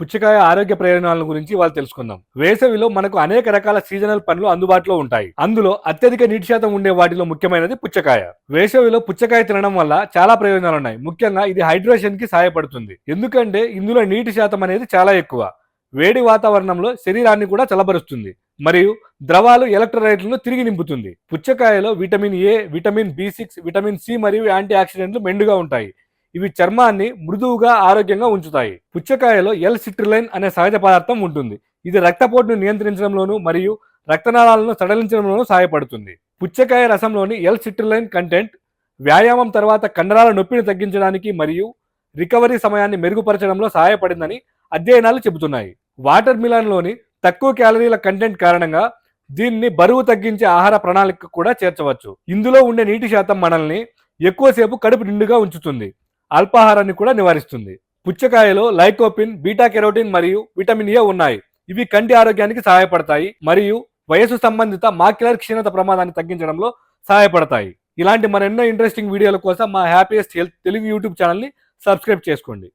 పుచ్చకాయ ఆరోగ్య ప్రయోజనాల గురించి వాళ్ళు తెలుసుకుందాం. వేసవిలో మనకు అనేక రకాల సీజనల్ పండ్లు అందుబాటులో ఉంటాయి. అందులో అత్యధిక నీటి శాతం ఉండే వాటిలో ముఖ్యమైనది పుచ్చకాయ. వేసవిలో పుచ్చకాయ తినడం వల్ల చాలా ప్రయోజనాలు ఉన్నాయి. ముఖ్యంగా ఇది హైడ్రేషన్కి సహాయపడుతుంది. ఎందుకంటే ఇందులో నీటి శాతం అనేది చాలా ఎక్కువ. వేడి వాతావరణంలో శరీరాన్ని కూడా చలబరుస్తుంది మరియు ద్రవాలు ఎలక్ట్రోలైట్లను తిరిగి నింపుతుంది. పుచ్చకాయలో vitamin A vitamin B six vitamin C మరియు యాంటీ ఆక్సిడెంట్లు మెండుగా ఉంటాయి. ఇవి చర్మాన్ని మృదువుగా ఆరోగ్యంగా ఉంచుతాయి. పుచ్చకాయలో ఎల్ సిట్రిలైన్ అనే సహజ పదార్థం ఉంటుంది. ఇది రక్తపోటును నియంత్రించడంలోనూ మరియు రక్తనాళాలను సడలించడంలోనూ సహాయపడుతుంది. పుచ్చకాయ రసంలోని ఎల్ సిట్రిలైన్ కంటెంట్ వ్యాయామం తర్వాత కండరాల నొప్పిని తగ్గించడానికి మరియు రికవరీ సమయాన్ని మెరుగుపరచడంలో సహాయపడిందని అధ్యయనాలు చెబుతున్నాయి. వాటర్ మిలాన్లోని తక్కువ క్యాలరీల కంటెంట్ కారణంగా దీన్ని బరువు తగ్గించే ఆహార ప్రణాళిక కూడా చేర్చవచ్చు. ఇందులో ఉండే నీటి శాతం మనల్ని ఎక్కువసేపు కడుపు నిండుగా ఉంచుతుంది. అల్పాహారాన్ని కూడా నివారిస్తుంది. పుచ్చకాయలో లైకోపిన్ బీటా కెరోటిన్ మరియు విటమిన్ ఏ ఉన్నాయి. ఇవి కంటి ఆరోగ్యానికి సహాయపడతాయి మరియు వయసు సంబంధిత మాక్యులర్ క్షీణత ప్రమాదాన్ని తగ్గించడంలో సహాయపడతాయి. ఇలాంటి మరెన్నో ఇంట్రెస్టింగ్ వీడియోల కోసం మా హ్యాపీయెస్ట్ హెల్త్ తెలుగు యూట్యూబ్ ఛానల్ని సబ్స్క్రైబ్ చేసుకోండి.